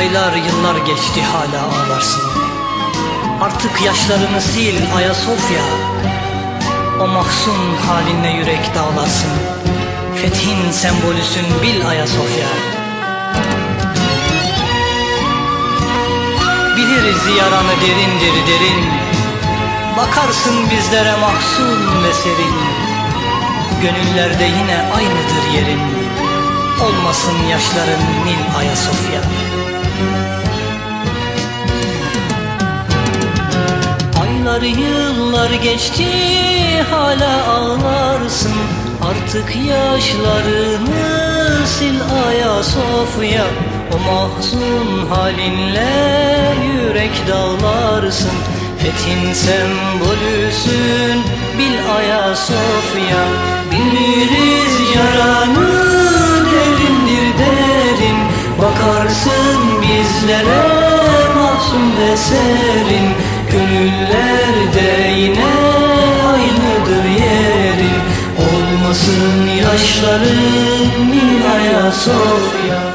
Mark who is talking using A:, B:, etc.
A: Aylar yıllar geçti hala ağlarsın. Artık yaşlarını sil Ayasofya. O mahzun halinle yürek dağlarsın. Fethin sembolüsün bil Ayasofya. Biliriz yaranı derindir derin. Bakarsın bizlere mahzun ve serin. Gönüllerde yine aynıdır yerin. Olmasın yaşların Nil Ayasofya Aylar yıllar geçti hala ağlarsın. Artık yaşlarını sil Ayasofya O mahzun halinle yürek dağlarsın. Fethin sembolüsün bil Ayasofya Biliriz yaranın derindir derin. Bakarsın bizlere mahzun ve serin. Gönüllerde Olmasın yaşların Ayasofya